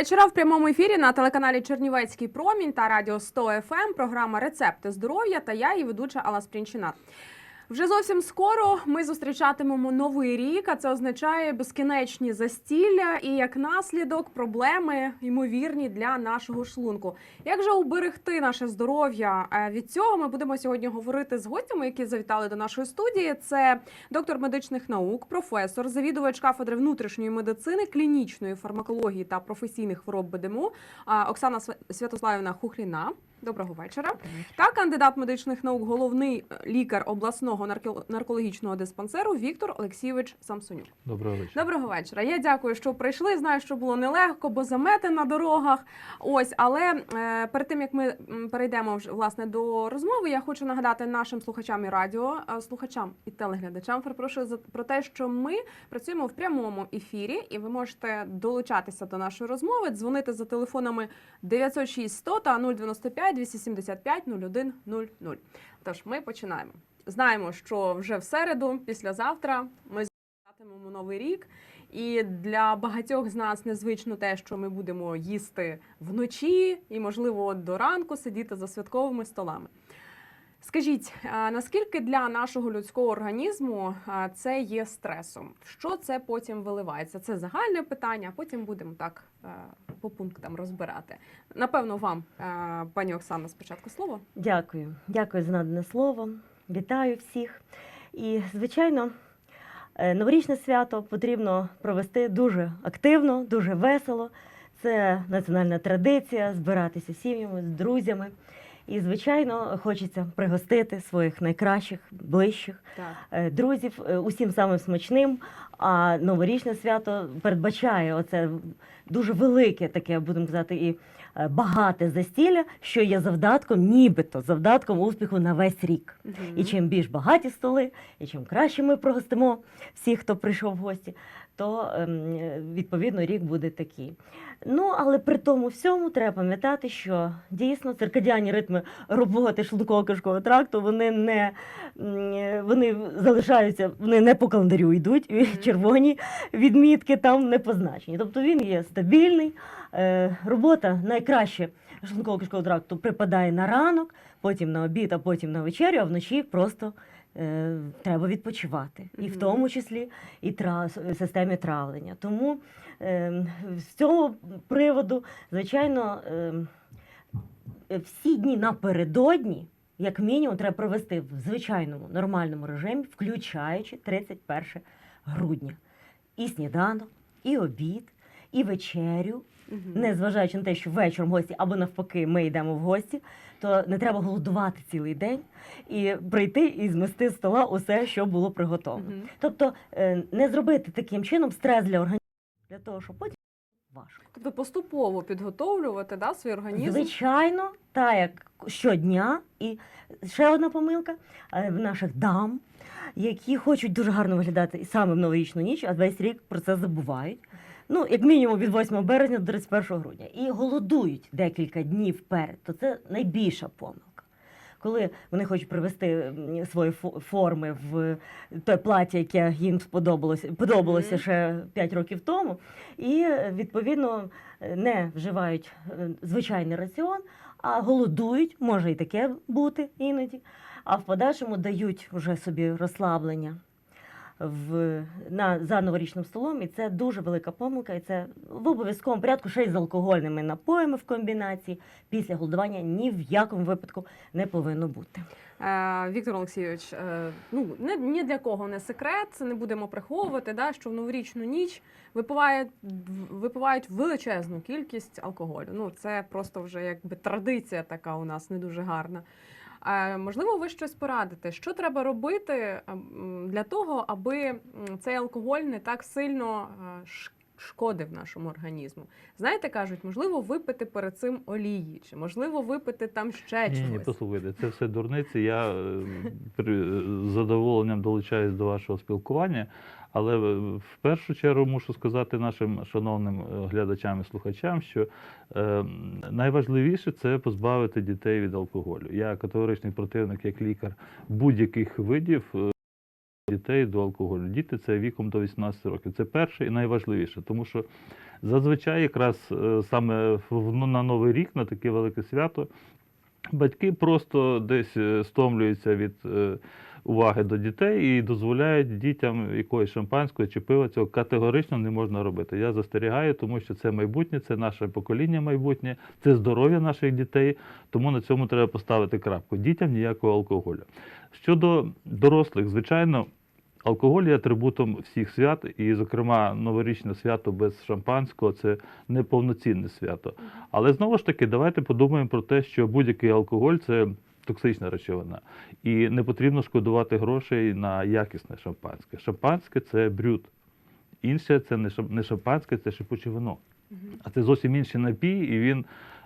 вечора в прямому ефірі на телеканалі Чернівецький промінь та радіо 100 FM. Програма Рецепти здоров'я та я, її ведуча Алла Спрінчина. Вже зовсім скоро ми зустрічатимемо новий рік, а це означає безкінечні застілля і як наслідок проблеми ймовірні для нашого шлунку. Як же уберегти наше здоров'я Е, від цього? Ми будемо сьогодні говорити з гостями, які завітали до нашої студії. Це доктор медичних наук, професор, завідувач кафедри внутрішньої медицини, клінічної фармакології та професійних хвороб БДМУ Оксана Св- Святославівна Хухріна. Доброго вечора. Та кандидат медичних наук, головний е, лікар обласного нарко- наркологічного диспансеру Віктор Олексійович Самсонюк. Доброго вечора. Доброго вечора. Я дякую, що прийшли. Знаю, що було нелегко, бо замети на дорогах. Ось, але е, перед тим як ми перейдемо вже власне до розмови, я хочу нагадати нашим слухачам і радіо, е, слухачам і телеглядачам. Перепрошую за про те, що ми працюємо в прямому ефірі, і ви можете долучатися до нашої розмови, дзвонити за телефонами 906 100 та 095 275 01 00. Тож ми починаємо. Знаємо, що вже в середу, післязавтра, ми зустрічатимемо новий рік, і для багатьох з нас незвично те, що ми будемо їсти вночі і, можливо, до ранку сидіти за святковими столами. Скажіть, наскільки для нашого людського організму це є стресом? Що це потім виливається? Це загальне питання, а потім будемо так по пунктам розбирати. Напевно, вам, пані Оксана, спочатку слово. Дякую, дякую за надане слово. Вітаю всіх. І, звичайно, е, новорічне свято потрібно провести дуже активно, дуже весело. Це національна традиція збиратися з сім'ями, з друзями. І, звичайно, хочеться пригостити своїх найкращих, ближчих Так. е, друзів е, усім самим смачним. А новорічне свято передбачає оце дуже велике таке, будемо казати, і е, багате застілля, що є завдатком, нібито завдатком успіху на весь рік. І чим більш багаті столи, і чим краще ми прогостимо всіх, хто прийшов в гості, то ем, відповідно рік буде такий. Ну, але при тому всьому треба пам'ятати, що дійсно циркадіальні ритми роботи шлунково-кишкового тракту вони не вони залишаються, вони не по календарю йдуть, і червоні відмітки там не позначені. Тобто він є стабільний. Е, робота найкраще шлунково-кишкового тракту припадає на ранок, потім на обід, а потім на вечерю, а вночі просто е, треба відпочивати. І в тому числі і тра, системі травлення. Тому е, з цього приводу, звичайно, е, всі дні напередодні, як мінімум, треба провести в звичайному нормальному режимі, включаючи 31 грудня. І сніданок, і обід, і вечерю, Мгм. незважаючи на те, що вечором гості або навпаки ми йдемо в гості, то не треба голодувати цілий день і прийти і змести з стола усе, що було приготовлено. Мгм. Тобто е, не зробити таким чином стрес для організму, для того, щоб потім важко. Тобто поступово підготовлювати да, свій організм. Звичайно, так як щодня. І ще одна помилка е, в наших дам, які хочуть дуже гарно виглядати і саме в новорічну ніч, а весь рік про це забувають. Ну, як мінімум від 8 березня до 31 грудня. І голодують декілька днів вперед, то це найбільша помилка. Коли вони хочуть привести свої форми в те плаття, яке їм сподобалося, подобалося ще 5 років тому, і відповідно не вживають е, звичайний раціон, а голодують, може і таке бути іноді, а в подальшому дають вже собі розслаблення в, на, за новорічним столом, і це дуже велика помилка, і це в обов'язковому порядку ще й з алкогольними напоями в комбінації після голодування ні в якому випадку не повинно бути. Е, Віктор Олексійович, е, ну не ні для кого не секрет, не будемо приховувати, да, що в новорічну ніч випивають, випивають величезну кількість алкоголю. Ну це просто вже якби традиція така у нас не дуже гарна. Можливо, ви щось порадите, що треба робити для того, аби цей алкоголь не так сильно шкодив нашому організму. Знаєте, кажуть, можливо, випити перед цим олії, чи можливо випити там ще Ні, ні, послухайте, це все дурниці. Я е, при- з задоволенням долучаюсь до вашого спілкування, але е, в першу чергу мушу сказати нашим шановним е, глядачам і слухачам, що е, найважливіше це позбавити дітей від алкоголю. Я категоричний противник як лікар будь-яких видів. дітей до алкоголю. Діти це віком до 18 років. Це перше і найважливіше, тому що зазвичай якраз саме ну, на Новий рік, на таке велике свято, батьки просто десь стомлюються від уваги до дітей і дозволяють дітям якоїсь шампанського чи пива цього категорично не можна робити. Я застерігаю, тому що це майбутнє, це наше покоління майбутнє, це здоров'я наших дітей, тому на цьому треба поставити крапку. Дітям ніякого алкоголю. Щодо дорослих, звичайно. Алкоголь є атрибутом всіх свят, і, зокрема, новорічне свято без шампанського це неповноцінне свято. Але знову ж таки, давайте подумаємо про те, що будь-який алкоголь це токсична речовина, і не потрібно шкодувати грошей на якісне шампанське. Шампанське це брюд. Інше це не шампанське, це шипуче вино. А це зовсім інший напій, і він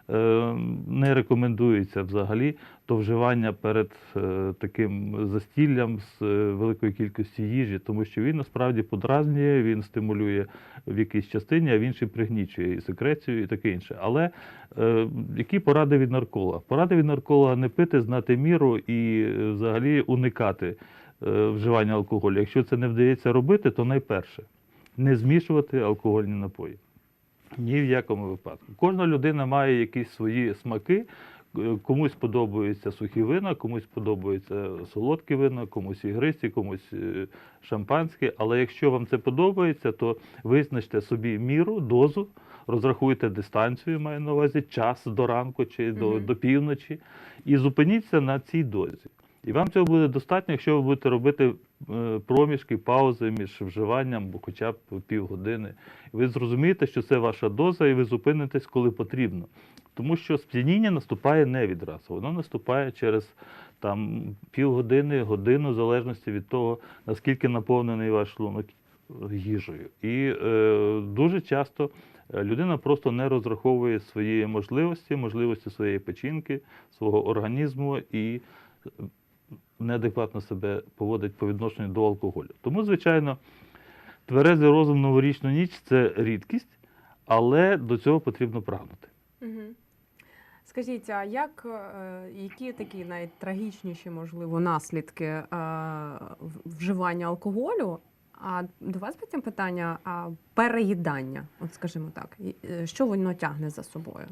не рекомендується взагалі до вживання перед е, таким застіллям з е, великою кількістю їжі, тому що він насправді подразнює, він стимулює в якійсь частині, а в іншій пригнічує і секрецію, і таке інше. Але е, які поради від нарколога? Поради від нарколога не пити, знати міру і е, взагалі уникати е, вживання алкоголю. Якщо це не вдається робити, то найперше не змішувати алкогольні напої. Ні в якому випадку. Кожна людина має якісь свої смаки. Комусь подобаються сухі вина, комусь подобаються солодкі вина, комусь ігристі, комусь е, шампанське. Але якщо вам це подобається, то визначте собі міру, дозу, розрахуйте дистанцію, маю на увазі, час до ранку чи до, Мгм. до півночі, і зупиніться на цій дозі. І вам цього буде достатньо, якщо ви будете робити е, проміжки, паузи між вживанням, бо хоча б півгодини. Ви зрозумієте, що це ваша доза, і ви зупинитесь, коли потрібно. Тому що сп'яніння наступає не відразу, воно наступає через там, півгодини, годину, в залежності від того, наскільки наповнений ваш шлунок їжею. І е, дуже часто е, людина просто не розраховує свої можливості, можливості своєї печінки, свого організму і е, неадекватно себе поводить по відношенню до алкоголю. Тому, звичайно, тверезий розум новорічну ніч це рідкість, але до цього потрібно прагнути. Мгм. Скажіть, а як, е, які такі найтрагічніші, можливо, наслідки е, вживання алкоголю? А до вас потім питання а переїдання, от скажімо так, е, що воно тягне за собою?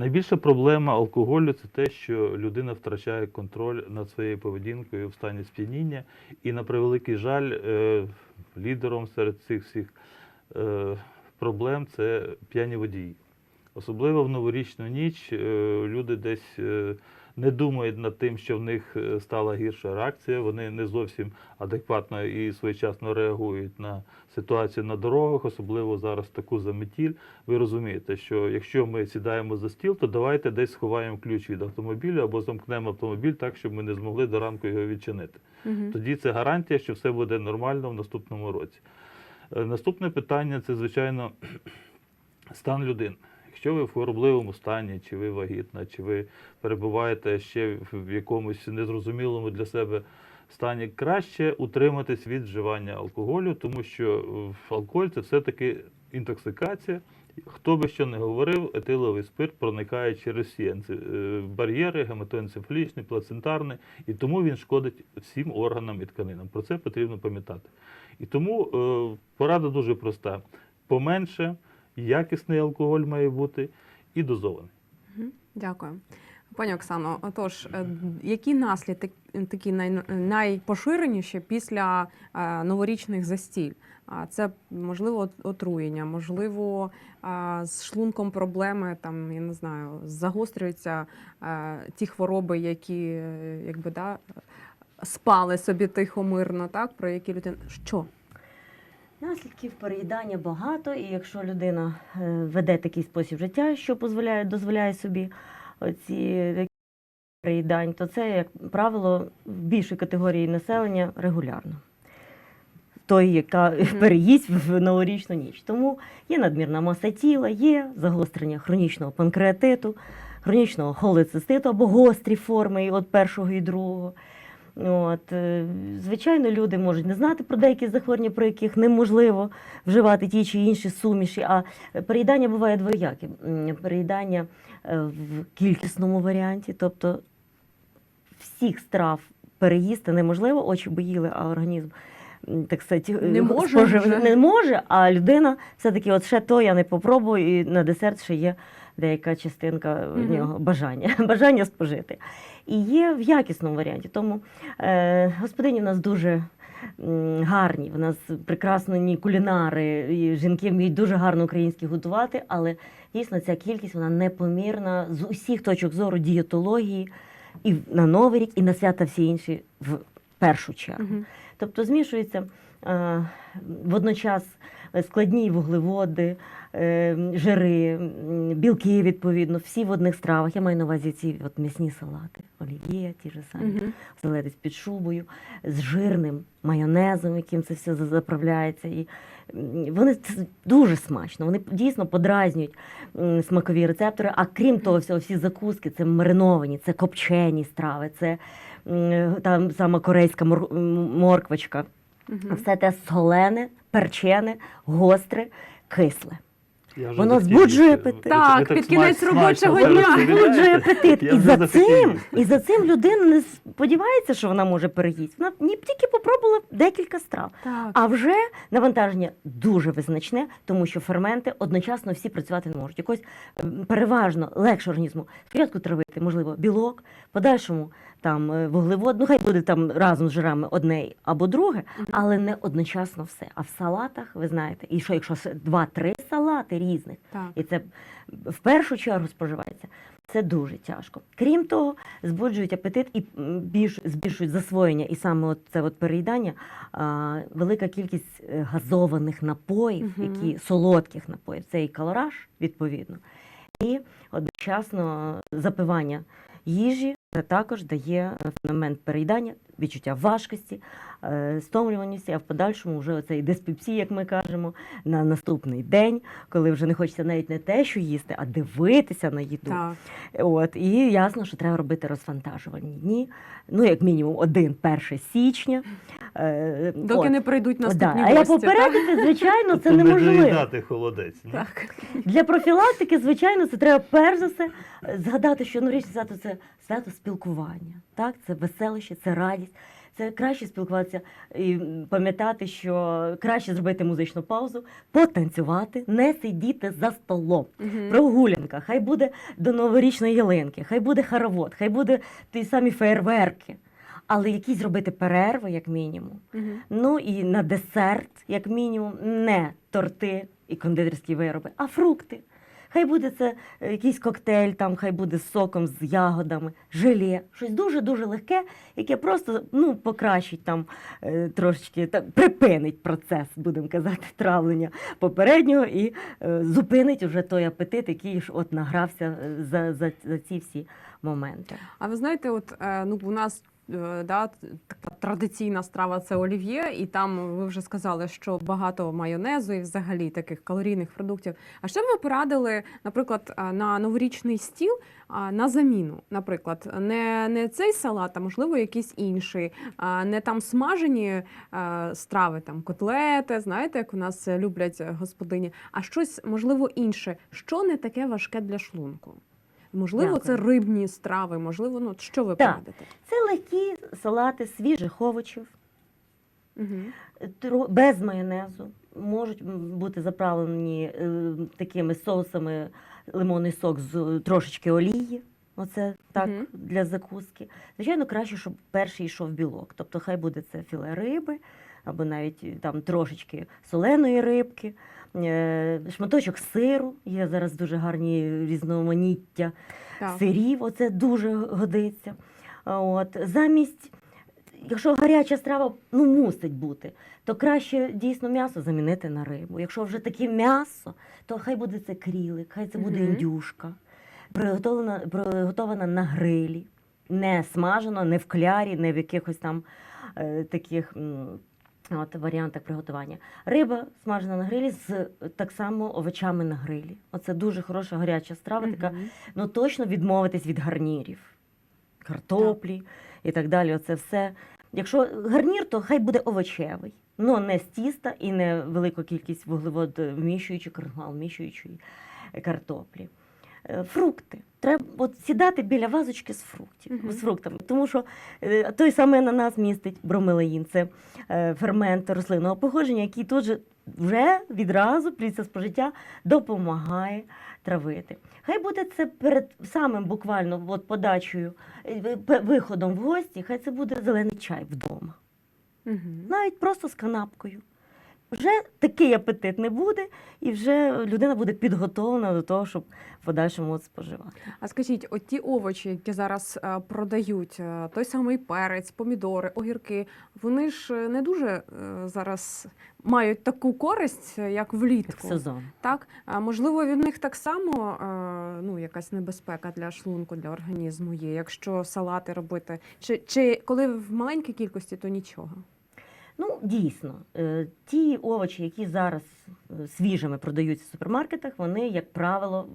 Найбільша проблема алкоголю це те, що людина втрачає контроль над своєю поведінкою в стані сп'яніння. І на превеликий жаль, е, лідером серед цих всіх е, проблем це п'яні водії. Особливо в новорічну ніч е, люди десь е, не думають над тим, що в них е, стала гірша реакція. Вони не зовсім адекватно і своєчасно реагують на ситуацію на дорогах, особливо зараз таку заметіль. Ви розумієте, що якщо ми сідаємо за стіл, то давайте десь сховаємо ключ від автомобіля або замкнемо автомобіль так, щоб ми не змогли до ранку його відчинити. Мгм. Тоді це гарантія, що все буде нормально в наступному році. Наступне питання це, звичайно, стан людини. Якщо ви в хворобливому стані, чи ви вагітна, чи ви перебуваєте ще в якомусь незрозумілому для себе стані, краще утриматись від вживання алкоголю, тому що алкоголь це все-таки інтоксикація. Хто би що не говорив, етиловий спирт проникає через всі е, бар'єри, гематоенцефалічний, плацентарний, і тому він шкодить всім органам і тканинам. Про це потрібно пам'ятати. І тому е, порада дуже проста: поменше, якісний алкоголь має бути і дозований. Дякую. Пані Оксано, отож, е, які наслідки такі най, найпоширеніші після е, новорічних застіль? А Це можливо отруєння, можливо, з шлунком проблеми, там я не знаю, загострюються е, ті хвороби, які якби да, спали собі тихо мирно, так про які людина що? Наслідків переїдання багато, і якщо людина е, веде такий спосіб життя, що дозволяє, дозволяє собі такі переїдань, то це, як правило, в більшій категорії населення регулярно. Той, яка переїсть в новорічну ніч. Тому є надмірна маса тіла, є загострення хронічного панкреатиту, хронічного холециститу або гострі форми от першого і другого. От, е, звичайно, люди можуть не знати про деякі захворювання, про яких неможливо вживати ті чи інші суміші. А переїдання буває двояке. Переїдання е, в кількісному варіанті, тобто всіх страв переїсти неможливо, очі боїли, а організм так сказати, Не може спожив- не може, а людина все-таки, от ще то я не попробую, і на десерт ще є деяка частинка в Мгм. нього бажання, бажання спожити. І є в якісному варіанті. Тому е, господині в нас дуже гарні, в нас прекрасні кулінари, і жінки вміють дуже гарно українські готувати, але дійсно ця кількість вона непомірна з усіх точок зору дієтології і на Новий рік, і на свята всі інші в першу чергу. Мгм. Тобто змішуються е, водночас складні вуглеводи, е, жири, білки, відповідно, всі в одних стравах. Я маю на увазі ці от м'ясні салати, олів'є, ті ж самі, Мгм. оселедець під шубою, з жирним майонезом, яким це все заправляється. І вони це дуже смачно, вони дійсно подразнюють смакові рецептори. А крім того, всього, всі закуски це мариновані, це копчені страви, це там сама корейська мор- морквочка. Мгм. Все те солене, перчене, гостре, кисле. Я вже Воно захотів збуджує їсти. апетит. Так, так під кінець смачно робочого дня. Збуджує апетит. Я І вже за захотів цим, їсти. і за цим людина не сподівається, що вона може переїсти. Вона ні тільки попробувала декілька страв. Так. А вже навантаження дуже визначне, тому що ферменти одночасно всі працювати не можуть. Якось ем, переважно легше організму спочатку травити, можливо, білок, в подальшому там е, вуглевод, ну хай буде там разом з жирами одне або друге, але не одночасно все. А в салатах, ви знаєте, і що якщо два-три салати різних, Так. і це в першу чергу споживається. Це дуже тяжко. Крім того, збуджують апетит і більш збільшують засвоєння, і саме от це от переїдання. А, велика кількість е, газованих напоїв, Мгм. які солодких напоїв. Це і калораж, відповідно, і одночасно запивання їжі. Це також дає е, феномен переїдання, відчуття важкості, е, стомлюваності, а в подальшому вже оцей диспепсія, як ми кажемо, на наступний день, коли вже не хочеться навіть не те, що їсти, а дивитися на їду. Так. От, і ясно, що треба робити розфантажувальні дні. Ну, як мінімум, один 1 січня. Е, Доки от. не прийдуть наступні да. А я так? попередити, звичайно, це Тобто не неможливо. доїдати холодець. ні? Так. Для профілактики, звичайно, це треба перш за все згадати, що новорічне свято це свято спілкування. Так, це веселище, це радість. Це краще спілкуватися і пам'ятати, що краще зробити музичну паузу, потанцювати, не сидіти за столом. Мгм. Прогулянка, хай буде до новорічної ялинки, хай буде хоровод, хай буде ті самі фейерверки. Але якісь зробити перерви, як мінімум. Мгм. Ну і на десерт, як мінімум, не торти і кондитерські вироби, а фрукти. Хай буде це е, якийсь коктейль, там, хай буде з соком, з ягодами, желе, щось дуже-дуже легке, яке просто ну, покращить там е, трошечки, так, припинить процес, будемо казати, травлення попереднього і е, зупинить уже той апетит, який ж от награвся е, за, за, за ці всі моменти. А ви знаєте, от ну у нас да, така традиційна страва це олів'є, і там ви вже сказали, що багато майонезу і взагалі таких калорійних продуктів. А що б ви порадили, наприклад, е, на новорічний стіл на заміну? Наприклад, не, не цей салат, а можливо якийсь інший, не там смажені е, страви, там котлети, знаєте, як у нас е, люблять господині, а щось можливо інше, що не таке важке для шлунку. Можливо, це рибні страви, можливо, ну що ви Так. порадите? Це легкі салати свіжих овочів, Угу. без майонезу. Можуть бути заправлені е, такими соусами лимонний сок з е, трошечки олії. Оце так Мгм. для закуски. Звичайно, краще, щоб перший йшов білок. Тобто, хай буде це філе риби, або навіть е, там трошечки соленої рибки, шматочок сиру. Є зараз дуже гарні різноманіття Так. сирів, оце дуже годиться. От, замість, якщо гаряча страва ну, мусить бути, то краще дійсно м'ясо замінити на рибу. Якщо вже таке м'ясо, то хай буде це крілик, хай це буде індюшка, приготовлена, приготована на грилі, не смажено, не в клярі, не в якихось там е, таких. От, варіантах приготування. Риба смажена на грилі з е, так само овочами на грилі. Оце дуже хороша гаряча страва, така ну точно відмовитись від гарнірів, картоплі і так далі. Оце все. Якщо гарнір, то хай буде овочевий, ну не з тіста і не велику кількість вуглевод вміщуючої, крахмал вміщуючої картоплі. Е, Фрукти. Треба от сідати біля вазочки з фруктів, Мгм. з фруктами. Тому що е, той самий ананас містить бромелеїн, це е, фермент рослинного походження, який тут же вже відразу після спожиття допомагає травити. Хай буде це перед самим буквально от подачею, е, виходом в гості, хай це буде зелений чай вдома. Мгм. Навіть просто з канапкою. Вже такий апетит не буде, і вже людина буде підготовлена до того, щоб в подальшому от споживати. А скажіть, от ті овочі, які зараз е, продають, е, той самий перець, помідори, огірки, вони ж е, не дуже зараз мають таку користь, як Як влітку. сезон. Так, а можливо, від них так само ну, якась небезпека для шлунку, для організму є, якщо салати робити. Чи, чи коли в маленькій кількості, то нічого. Ну, дійсно, е, ті овочі, які зараз е, свіжими продаються в супермаркетах, вони, як правило,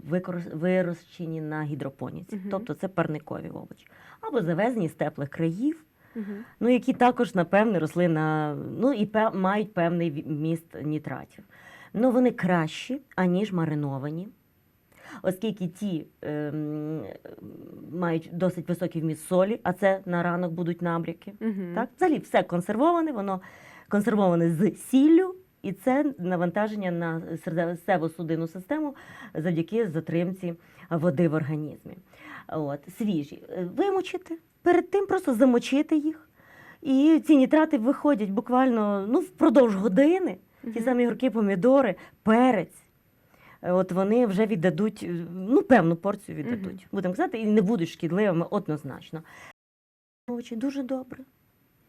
вирощені на гідропоніці. Мгм. Тобто це парникові овочі. Або завезені з теплих країв, Угу. ну, які також, напевне, росли на ну і пе- мають певний міст нітратів. Ну, вони кращі, аніж мариновані. Оскільки ті ем, мають досить високий вміст солі, а це на ранок будуть набряки. Угу. Так, взагалі все консервоване, воно консервоване з сіллю, і це навантаження на серцево-судинну систему завдяки затримці води в організмі. От, свіжі. Е, Вимочити, перед тим просто замочити їх. І ці нітрати виходять буквально ну, впродовж години. Ті самі гіркі помідори, перець. Е, От вони вже віддадуть е, ну, певну порцію віддадуть. Мгм. Будемо казати, і не будуть шкідливими однозначно. Овочі дуже добре.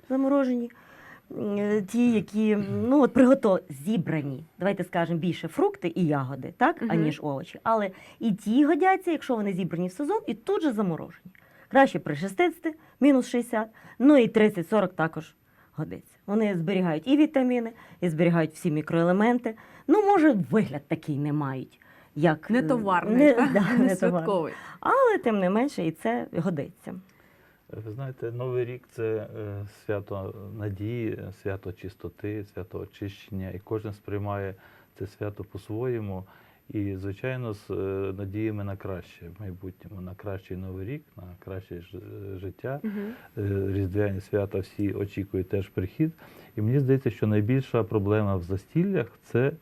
Заморожені. Е, Ті, які ну, от приготов... зібрані, давайте скажемо, більше фрукти і ягоди, так, Мгм. аніж овочі. Але і ті годяться, якщо вони зібрані в сезон, і тут же заморожені. Краще при 60, мінус 60, ну і 30-40 також годиться. Вони зберігають і вітаміни, і зберігають всі мікроелементи. Ну, може, вигляд такий не мають. Як, Не е, товарний, не, та? да, не не святковий. Але тим не менше і це годиться. Ви знаєте, Новий рік це е, свято надії, свято чистоти, свято очищення, і кожен сприймає це свято по-своєму. І, звичайно, з е, надіями на краще в майбутньому, на кращий новий рік, на краще е, життя. Угу. Різдвяні свята всі очікують теж прихід. І мені здається, що найбільша проблема в застіллях це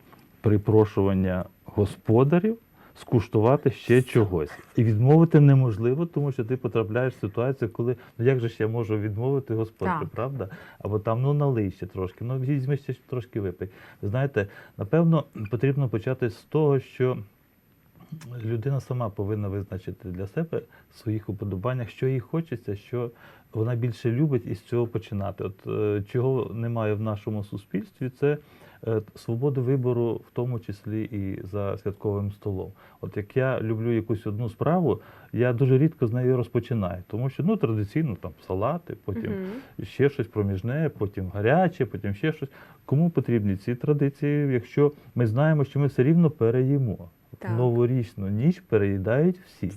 припрошування господарів скуштувати ще чогось. І відмовити неможливо, тому що ти потрапляєш в ситуацію, коли ну як же ж я можу відмовити господарю, правда? Або там ну налий ще трошки, ну візьми ще трошки випий. Ви знаєте, напевно, потрібно почати з того, що людина сама повинна визначити для себе в своїх уподобаннях, що їй хочеться, що вона більше любить і з цього починати. От е, чого немає в нашому суспільстві, це свободи вибору, в тому числі і за святковим столом. От як я люблю якусь одну справу, я дуже рідко з нею розпочинаю, тому що ну традиційно там салати, потім Угу. ще щось проміжне, потім гаряче, потім ще щось. Кому потрібні ці традиції, якщо ми знаємо, що ми все рівно переїмо. Так. Новорічну ніч переїдають всі.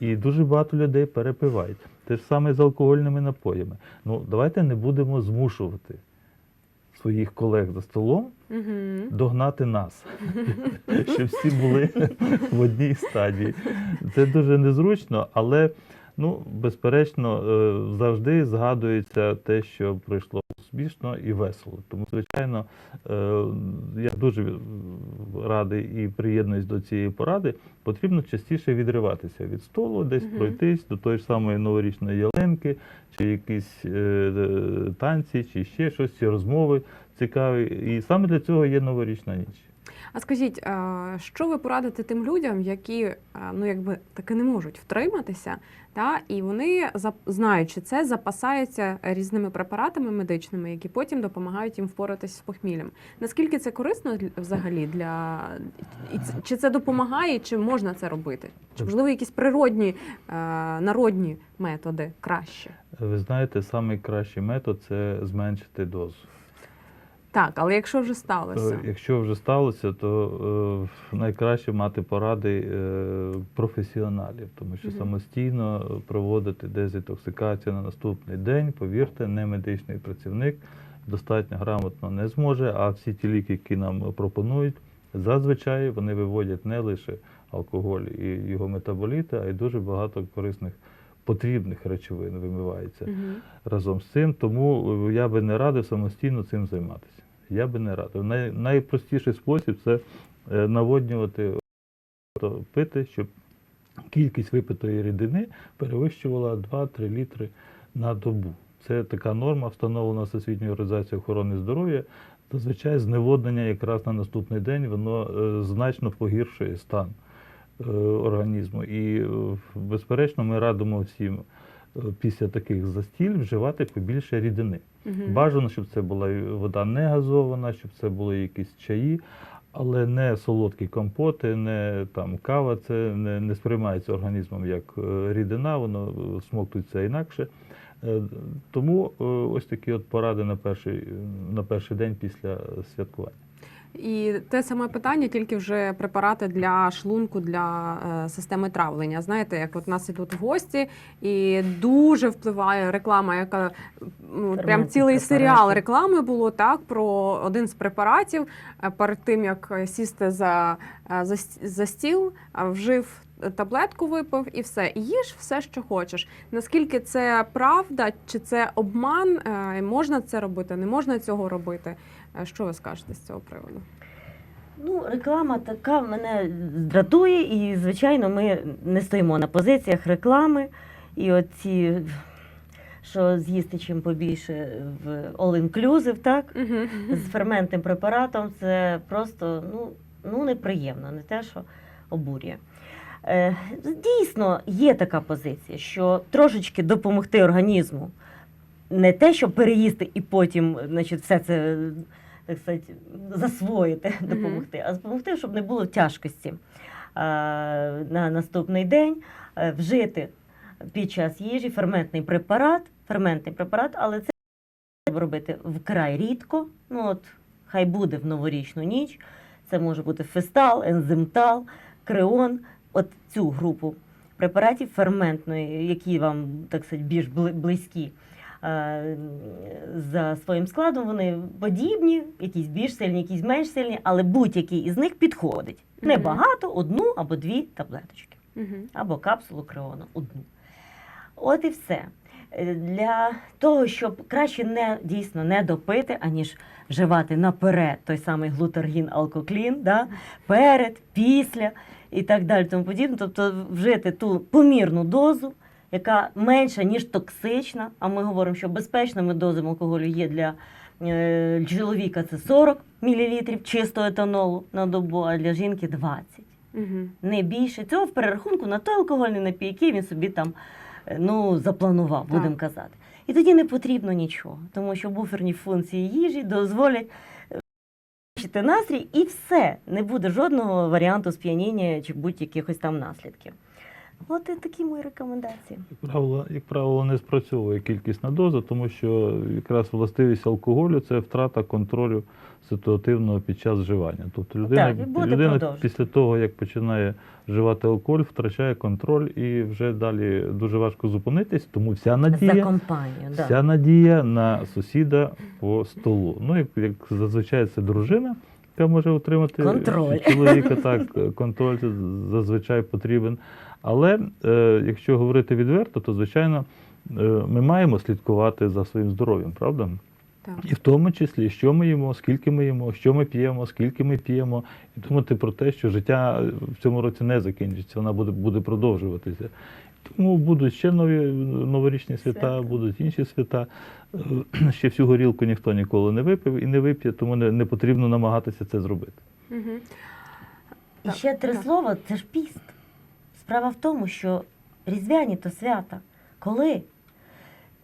І дуже багато людей перепивають. Те ж саме з алкогольними напоями. Ну, давайте не будемо змушувати своїх колег за столом Угу. догнати нас, щоб всі були в одній стадії. Це дуже незручно, але ну, безперечно, е, завжди згадується те, що пройшло успішно і весело. Тому, звичайно, е, я дуже радий і приєднуюсь до цієї поради. Потрібно частіше відриватися від столу, десь Мгм. пройтись до тої ж самої новорічної ялинки, чи якісь е, танці, чи ще щось, чи розмови цікаві. І саме для цього є новорічна ніч. А скажіть, що ви порадите тим людям, які е, ну якби таки не можуть втриматися, та і вони знаючи це, запасаються різними препаратами медичними, які потім допомагають їм впоратися з похміллям. Наскільки це корисно взагалі для і чи це допомагає, чи можна це робити? Чи можливо якісь природні е, народні методи краще? Ви знаєте, найкращий метод це зменшити дозу. Так, але якщо вже Е, сталося, Якщо вже сталося, то е, найкраще мати поради е, професіоналів, тому що Мгм. самостійно проводити дезінтоксикацію на наступний день, повірте, не медичний працівник достатньо грамотно не зможе. А всі ті ліки, які нам пропонують, зазвичай вони виводять не лише алкоголь і його метаболіти, а й дуже багато корисних потрібних речовин вимивається Мгм. разом з цим. Тому е, я би не радив самостійно цим займатися. Я би не радив. Най, найпростіший спосіб це е, наводнювати пити, щоб кількість випитої рідини перевищувала 2-3 літри на добу. Це така норма, встановлена Всесвітньою організацією охорони здоров'я. Зазвичай зневоднення якраз на наступний день воно е, значно погіршує стан е, організму. І, безперечно, ми радимо всім після таких застіль вживати побільше рідини. Мгм. Бажано, щоб це була вода не газована, щоб це були якісь чаї, але не солодкі компоти, не там кава. Це не, не сприймається організмом як е, рідина, воно е, смоктується інакше. Е, Тому ось такі от поради на перший, на перший день після святкування. І те саме питання, тільки вже препарати для шлунку, для е, системи травлення. Знаєте, як от нас ідуть гості, і дуже впливає реклама, яка ну, прям цілий серіал реклами було так про один з препаратів. Е, Перед тим як сісти за, е, за, за стіл, вжив таблетку, випив і все. І їж все, що хочеш. Наскільки це правда, чи це обман? Можна це робити, не можна цього робити? Що ви скажете з цього приводу? Ну, реклама така мене дратує, і, звичайно, ми не стоїмо на позиціях реклами. І оці, що з'їсти чим побільше в all-inclusive, так? з ферментним препаратом, це просто ну, ну, неприємно, не те, що обурює. Е, дійсно, є така позиція, що трошечки допомогти організму, не те, щоб переїсти і потім значить, все це так сказати, засвоїти, допомогти, а допомогти, щоб не було тяжкості на наступний день е, вжити під час їжі ферментний препарат, ферментний препарат, але це треба робити вкрай рідко. Ну от хай буде в новорічну ніч. Це може бути фестал, ензимтал, креон. От цю групу препаратів ферментної, які вам так сказати, більш близькі за своїм складом, вони подібні, якісь більш сильні, якісь менш сильні, але будь-який із них підходить. Небагато, одну або дві таблеточки або капсулу креону одну. От і все. Е, Для того, щоб краще не дійсно не допити, аніж вживати наперед той самий глутергін алкоклін, да? перед, після і так далі. Тому подібне. Тобто вжити ту помірну дозу, яка менша, ніж токсична. А ми говоримо, що безпечними дозами алкоголю є для е, чоловіка це 40 мл чистого етанолу на добу, а для жінки 20 Мгм. не більше цього в перерахунку на той алкогольний напій, який він собі там е, ну, запланував, будемо казати. І тоді не потрібно нічого, тому що буферні функції їжі дозволять е, настрій, і все, не буде жодного варіанту сп'яніння чи будь-якихось там наслідків. От і такі мої рекомендації. Як правило, як правило, не спрацьовує кількісна доза, тому що якраз властивість алкоголю це втрата контролю ситуативного під час вживання. Тобто людина, Так, людина після того, як починає вживати алкоголь, втрачає контроль і вже далі дуже важко зупинитись, тому вся За надія. компанію. Да. Вся надія на сусіда по столу. Ну, як, як зазвичай це дружина, яка може утримати Контроль. чоловіка, так, контроль зазвичай потрібен. Але е, якщо говорити відверто, то звичайно е, ми маємо слідкувати за своїм здоров'ям, правда? Так. І в тому числі, що ми їмо, скільки ми їмо, що ми п'ємо, скільки ми п'ємо, і думати про те, що життя в цьому році не закінчиться, вона буде, буде продовжуватися. Тому будуть ще нові новорічні свята, будуть інші свята. Е, Ще всю горілку ніхто ніколи не випив і не вип'є, тому не, не потрібно намагатися це зробити. Мгм. І Так, ще три так. слова це ж піст. Справа в тому, що різдвяні то свята, коли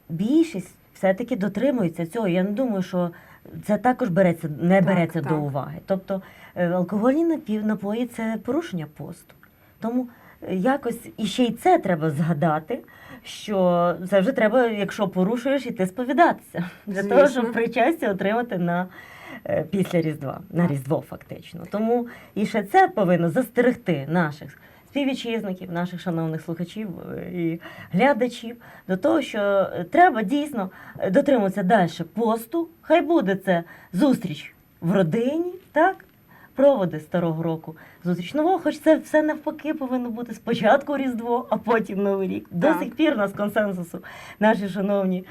більшість все-таки дотримується цього. Я не думаю, що це також береться, не Так, береться так. до уваги. Тобто е, алкогольні напів- напої це порушення посту. Тому е, якось і ще й це треба згадати. Що це вже треба, якщо порушуєш, іти сповідатися для того, щоб причастя отримати на е, після Різдва, на Різдво фактично. Тому і ще це повинно застерегти наших співвітчизників, наших шановних слухачів е, і глядачів до того, що е, треба дійсно е, дотримуватися далі посту. Хай буде це зустріч в родині, так? Проводи старого року зустріч нового, хоч це все навпаки повинно бути спочатку Різдво, а потім Новий рік. До Так. сих пір нас консенсусу наші шановні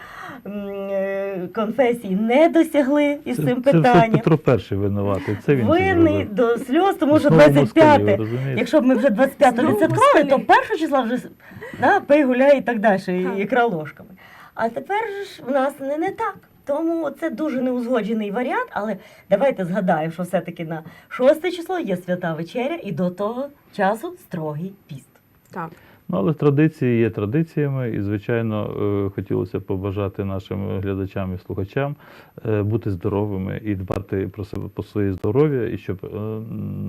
е, конфесії не досягли із Це, цим це все питанням. Петро перший винуватий. Це він Винний зробив. до сльоз, тому що Знову москалі, 25 розумієте? Якщо б ми вже 25 Знову відсвяткували, то першого числа вже да, пий, гуляй і так далі, і ікра ложками. А тепер ж в нас не, не так. Тому це дуже неузгоджений варіант, але давайте згадаємо, що все-таки на 6 число є свята вечеря, і до того часу строгий піст. Так. Ну, але традиції є традиціями, і, звичайно, е, хотілося б побажати нашим глядачам і слухачам е, бути здоровими і дбати про себе про своє здоров'я, і щоб е,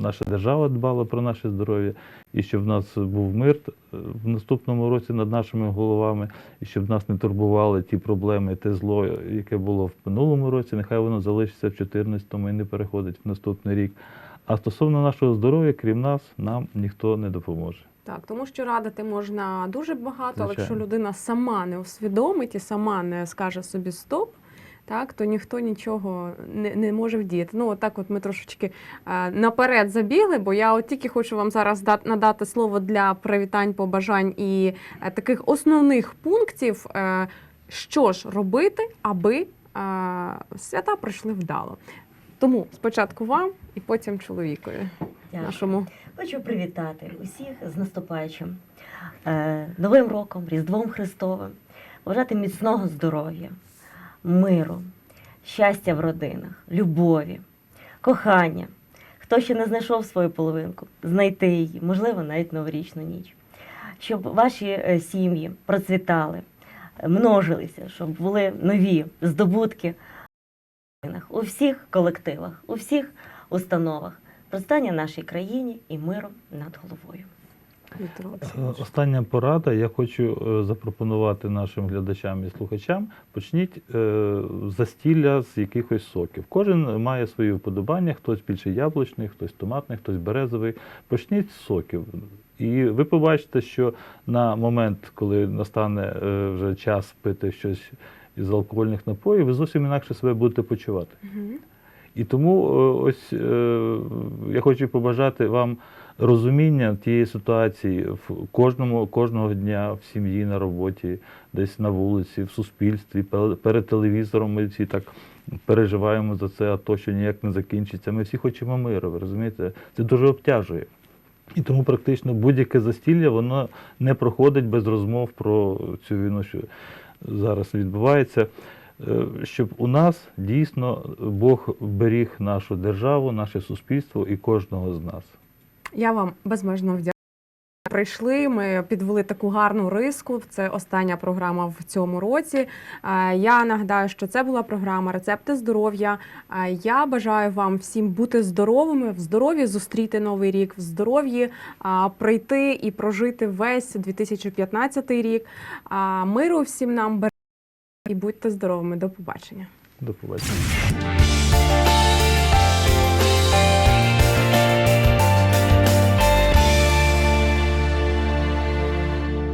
наша держава дбала про наше здоров'я, і щоб в нас був мир в наступному році над нашими головами, і щоб нас не турбували ті проблеми, те зло, яке було в минулому році. Нехай воно залишиться в 2014 і не переходить в наступний рік. А стосовно нашого здоров'я, крім нас, нам ніхто не допоможе. Так, тому що радити можна дуже багато, але якщо людина сама не усвідомить і сама не скаже собі стоп, так, то ніхто нічого не, не може вдіяти. Ну, отак от ми трошечки е, наперед забігли, бо я от тільки хочу вам зараз дат- надати слово для привітань, побажань і е, таких основних пунктів, е, що ж робити, аби е, свята пройшли вдало. Тому спочатку вам і потім чоловікові Дякую. нашому. Хочу привітати усіх з наступаючим е, Новим роком, Різдвом Христовим, бажати міцного здоров'я, миру, щастя в родинах, любові, кохання. Хто ще не знайшов свою половинку, знайти її, можливо, навіть новорічну ніч. Щоб ваші е, сім'ї процвітали, множилися, щоб були нові здобутки у всіх колективах, у всіх установах процвітання нашій країні і миру над головою. Е. Остання порада. Я хочу е, запропонувати нашим глядачам і слухачам. Почніть е, застілля з якихось соків. Кожен має свої вподобання, хтось більше яблучний, хтось томатний, хтось березовий. Почніть з соків. І ви побачите, що на момент, коли настане вже час пити щось із алкогольних напоїв, ви зовсім інакше себе будете почувати. І тому е, ось е, я хочу побажати вам розуміння тієї ситуації в кожному кожного дня в сім'ї, на роботі, десь на вулиці, в суспільстві, перед телевізором. Ми всі так переживаємо за це, а то, що ніяк не закінчиться. Ми всі хочемо миру, ви розумієте? Це дуже обтяжує. І тому практично будь-яке застілля воно не проходить без розмов про цю війну, що зараз відбувається. Е, Щоб у нас дійсно Бог беріг нашу державу, наше суспільство і кожного з нас. Я вам безмежно вдячна. Прийшли, ми підвели таку гарну риску. Це остання програма в цьому році. Е, Я нагадаю, що це була програма Рецепти здоров'я. Е, Я бажаю вам всім бути здоровими, в здоров'ї зустріти новий рік, в здоров'ї прийти і прожити весь 2015 рік. Миру всім нам бережіть і будьте здоровими. До побачення. До побачення.